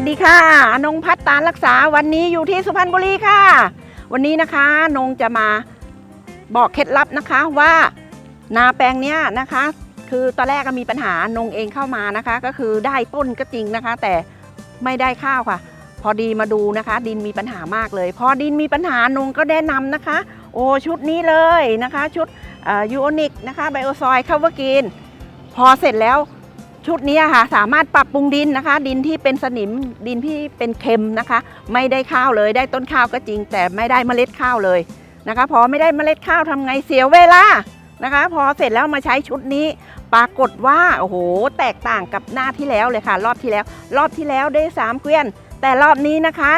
วัสดีค่ะนงพัฒตารักษาวันนี้อยู่ที่สุพรรณบุรีค่ะ วันนี้นะคะนงจะมาบอกเคล็ดลับนะคะว่านาแปลงเนี้ยนะคะ คือตอนแรกก็มีปัญหานงเองเข้ามานะคะ ก็คือได้ต้นก็จริงนะคะ แต่ไม่ได้ข้าวค่ะ พอดีมาดูนะคะ ดินมีปัญหามากเลย พอดินมีปัญหานงก็แนะนำนะคะ โอ้ชุดนี้เลยนะคะ ชุดยูโอนิกนะคะไบโอซอยคาเวอร์กินพอเสร็จแล้ว ชุดนี้ค่ะ สามารถปรับปรุงดินนะคะ ดินที่เป็นสนิมดินที่เป็นเค็มนะคะ ไม่ได้ข้าวเลยได้ต้นข้าวก็จริง แต่ไม่ได้เมล็ดข้าวเลยนะคะ พอไม่ได้เมล็ดข้าวทำไงเสียเวลานะคะ พอเสร็จแล้วมาใช้ชุดนี้ ปรากฏว่าโอ้โหแตกต่างกับหน้าที่แล้วเลยค่ะ รอบที่แล้ว รอบที่แล้วได้3เกวียน แต่รอบนี้นะคะ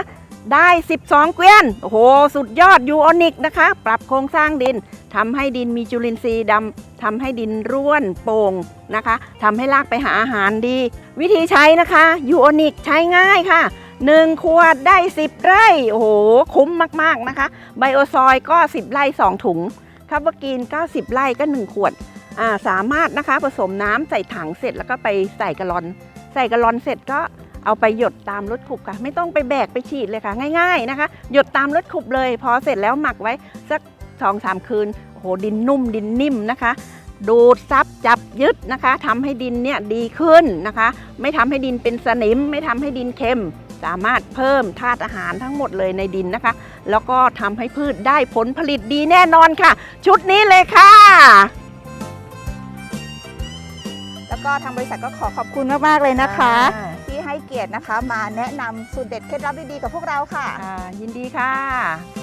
ได้ 12 เกวียน โอ้โห สุดยอดยูโอนิกนะคะ ปรับโครงสร้างดินทำให้ดินมีจุลินทรีย์ดำทำให้ดินร่วนโป่งนะคะทำให้รากไปหาอาหารดี วิธีใช้นะคะยูโอนิกใช้ง่ายค่ะ 1 ขวดได้ 10 ไร่ โอ้โห คุ้มมาก ๆ นะคะ ไบโอซอยก็ 10 ไร่ 2 ถุงคาร์บกีน90 ไร่ก็ 1 ขวดสามารถนะคะผสมน้ำใส่ถังเสร็จแล้วก็ไปใส่กะลอน ใส่กะลอนเสร็จก็ เอาไปหยดตามรถขุบค่ะ ไม่ต้องไปแบกไปฉีดเลยค่ะ ง่าย ๆนะคะ หยดตามรถขุบเลย พอเสร็จแล้วหมักไว้สักสองสามคืนโอ้โหดินนุ่มดินนิ่มนะคะ ดูดซับจับยึดนะคะทำให้ดินเนี่ยดีขึ้นนะคะ ไม่ทำให้ดินเป็นสนิม ไม่ทำให้ดินเค็ม สามารถเพิ่มธาตุอาหารทั้งหมดเลยในดินนะคะ แล้วก็ทำให้พืชได้ผลผลิตดีแน่นอนค่ะ ชุดนี้เลยค่ะแล้วก็ทางบริษัทก็ขอขอบคุณมาก ๆ เลยนะคะอ่าที่ ให้เกียรตินะคะ มาแนะนำสูตรเด็ดเคล็ดลับดีๆกับพวกเราค่ะ อ่ายินดีค่ะ